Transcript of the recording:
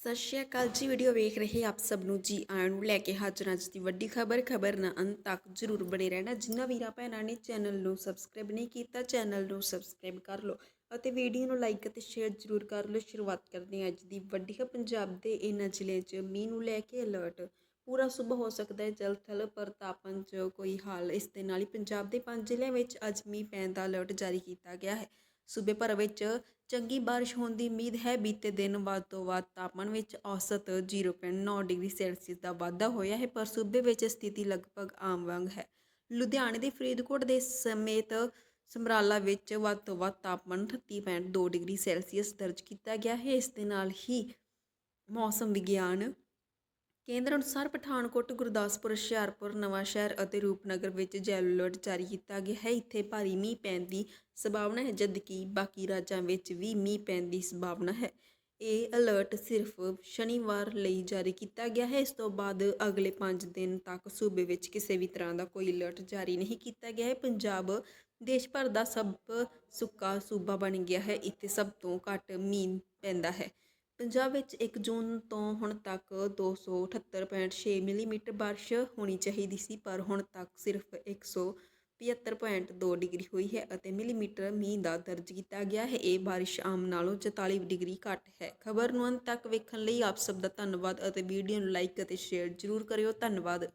ਸਤਿ ਸ਼੍ਰੀ ਅਕਾਲ ਜੀ, ਵੀਡੀਓ ਵੇਖ ਰਹੇ ਆਪ ਸਭ ਨੂੰ ਜੀ ਆਇਆਂ ਨੂੰ ਲੈ ਕੇ ਹਾਜ਼ਰ ਅੱਜ ਦੀ ਵੱਡੀ ਖਬਰ ਖਬਰ ਨਾ ਅੰਤ ਤੱਕ ਜਰੂਰ ਬਣੇ ਰਹਿਣਾ। ਜਿਨ੍ਹਾਂ ਵੀਰਾਂ ਭੈਣਾਂ ਨੇ ਚੈਨਲ ਨੂੰ ਸਬਸਕ੍ਰਾਈਬ ਨਹੀਂ ਕੀਤਾ, ਚੈਨਲ ਨੂੰ ਸਬਸਕ੍ਰਾਈਬ ਕਰ ਲਓ ਅਤੇ ਵੀਡੀਓ ਨੂੰ ਲਾਈਕ ਅਤੇ ਸ਼ੇਅਰ ਜਰੂਰ ਕਰ ਲਓ। ਸ਼ੁਰੂਆਤ ਕਰਦੇ ਹਾਂ ਅੱਜ ਦੀ ਵੱਡੀ ਖਬਰ। ਪੰਜਾਬ ਦੇ ਇਹਨਾਂ ਜ਼ਿਲ੍ਹਿਆਂ 'ਚ ਮੀਂਹ ਨੂੰ ਲੈ ਕੇ ਅਲਰਟ ਪੂਰਾ ਸੂਬਾ ਹੋ ਸਕਦਾ ਹੈ ਜਲ ਥਲ, ਪਰ ਤਾਪਨ 'ਚ ਕੋਈ ਹਾਲ ਇਸ ਦੇ ਨਾਲ ਹੀ। ਪੰਜਾਬ ਦੇ ਪੰਜ ਜ਼ਿਲ੍ਹਿਆਂ ਵਿੱਚ ਅੱਜ ਮੀਂਹ ਪੈਣ ਦਾ ਅਲਰਟ ਜਾਰੀ ਕੀਤਾ ਗਿਆ ਹੈ। ਸੂਬੇ ਭਰ ਵਿੱਚ ਚੰਗੀ ਬਾਰਿਸ਼ ਹੋਣ ਦੀ ਉਮੀਦ ਹੈ। ਬੀਤੇ ਦਿਨ ਵੱਧ ਤੋਂ ਵੱਧ ਤਾਪਮਾਨ ਵਿੱਚ ਔਸਤ 0.9 ਡਿਗਰੀ ਸੈਲਸੀਅਸ ਦਾ ਵਾਧਾ ਹੋਇਆ ਹੈ, ਪਰ ਸੂਬੇ ਵਿੱਚ ਸਥਿਤੀ ਲਗਭਗ ਆਮ ਵਾਂਗ ਹੈ। ਲੁਧਿਆਣੇ ਦੇ ਫਰੀਦਕੋਟ ਦੇ ਸਮੇਤ ਸਮਰਾਲਾ ਵਿੱਚ ਵੱਧ ਤੋਂ ਵੱਧ ਤਾਪਮਾਨ 38.2 ਡਿਗਰੀ ਸੈਲਸੀਅਸ ਦਰਜ ਕੀਤਾ ਗਿਆ ਹੈ। ਇਸ ਦੇ ਨਾਲ ਹੀ ਮੌਸਮ ਵਿਗਿਆਨ ਕੇਂਦਰ ਅਨੁਸਾਰ ਪਠਾਨਕੋਟ, ਗੁਰਦਾਸਪੁਰ, ਹੁਸ਼ਿਆਰਪੁਰ ਨਵਾਂ ਸ਼ਹਿਰ ਅਤੇ ਰੂਪਨਗਰ ਵਿੱਚ ਜੈਲੋ ਅਲਰਟ ਜਾਰੀ ਕੀਤਾ ਗਿਆ ਹੈ। ਇੱਥੇ ਭਾਰੀ ਮੀਂਹ ਪੈਣ ਦੀ ਸੰਭਾਵਨਾ ਹੈ, ਜਦਕਿ ਬਾਕੀ ਰਾਜਾਂ ਵਿੱਚ ਵੀ ਮੀਂਹ ਪੈਣ ਦੀ ਸੰਭਾਵਨਾ ਹੈ। ਇਹ ਅਲਰਟ ਸਿਰਫ ਸ਼ਨੀਵਾਰ ਲਈ ਜਾਰੀ ਕੀਤਾ ਗਿਆ ਹੈ। ਇਸ ਤੋਂ ਬਾਅਦ ਅਗਲੇ 5 ਦਿਨ ਤੱਕ ਸੂਬੇ ਵਿੱਚ ਕਿਸੇ ਵੀ ਤਰ੍ਹਾਂ ਦਾ ਕੋਈ ਅਲਰਟ ਜਾਰੀ ਨਹੀਂ ਕੀਤਾ ਗਿਆ ਹੈ। ਪੰਜਾਬ ਦੇਸ਼ ਭਰ ਦਾ ਸਭ ਸੁੱਕਾ ਸੂਬਾ ਬਣ ਗਿਆ ਹੈ। ਇੱਥੇ ਸਭ ਤੋਂ ਘੱਟ ਮੀਂਹ ਪੈਂਦਾ ਹੈ। ਪੰਜਾਬ ਵਿੱਚ 1 ਜੂਨ ਤੋਂ ਹੁਣ ਤੱਕ 278.6 ਮਿਲੀਮੀਟਰ ਬਾਰਿਸ਼ ਹੋਣੀ ਚਾਹੀਦੀ ਸੀ, ਪਰ ਹੁਣ ਤੱਕ ਸਿਰਫ 175.2 ਡਿਗਰੀ ਹੋਈ ਹੈ ਅਤੇ ਮਿਲੀਮੀਟਰ ਮੀਂਹ ਦਾ ਦਰਜ ਕੀਤਾ ਗਿਆ ਹੈ। ਇਹ ਬਾਰਿਸ਼ ਆਮ ਨਾਲੋਂ 44 ਡਿਗਰੀ ਘੱਟ ਹੈ। ਖਬਰ ਨੂੰ ਅੰਤ ਤੱਕ ਵੇਖਣ ਲਈ ਆਪ ਸਭ ਦਾ ਧੰਨਵਾਦ ਅਤੇ ਵੀਡੀਓ ਨੂੰ ਲਾਈਕ ਅਤੇ ਸ਼ੇਅਰ ਜ਼ਰੂਰ ਕਰਿਓ। ਧੰਨਵਾਦ।